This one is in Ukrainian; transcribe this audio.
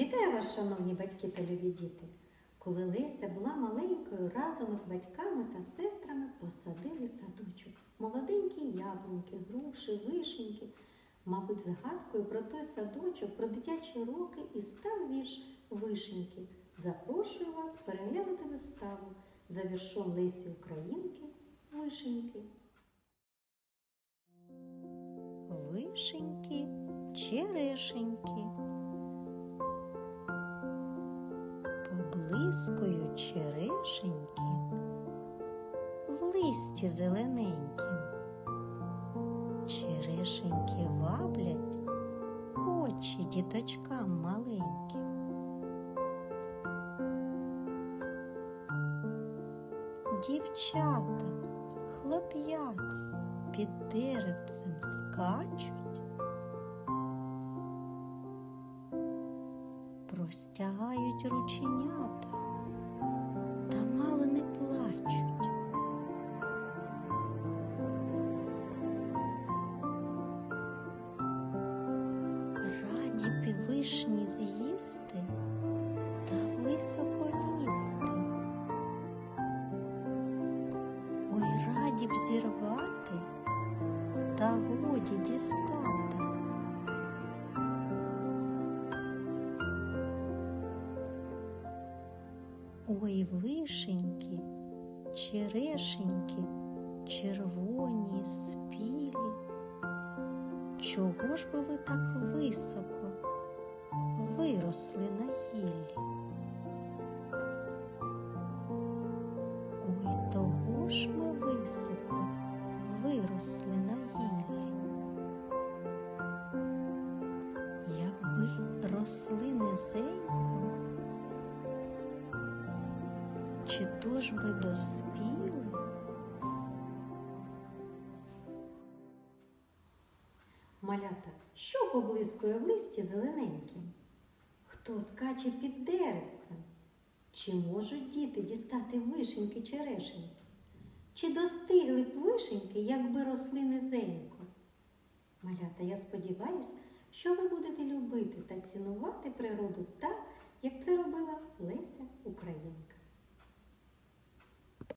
Вітаю вас, шановні батьки та любі діти! Коли Леся була маленькою, разом із батьками та сестрами посадили садочок. Молоденькі яблуньки, груші, вишеньки. Мабуть, згадкою про той садочок, про дитячі роки і став вірш Вишеньки. Запрошую вас переглянути виставу за віршом Лесі Українки Вишеньки. Вишеньки, черешеньки. Поблискують черешеньки в листі зелененькім. Черешеньки ваблять очі діточкам маленьким. Дівчата, хлоп'ята під деревцем скачуть, простягають рученята Б вишні з'їсти та високо лізти. Ой, раді б зірвати та годі дістати. Ой, вишеньки, черешеньки, червоні, спілі. Чого ж би ви так високо виросли на гіллі? Ой, того ж ми високо виросли на гіллі. Якби росли низенько, чи то ж би доспіли? Малята, що поблискує в листі зелененьким? Хто скаче під деревцем? Чи можуть діти дістати вишеньки черешеньки? Чи достигли б вишеньки, якби росли низенько? Малята, я сподіваюся, що ви будете любити та цінувати природу так, як це робила Леся Українка.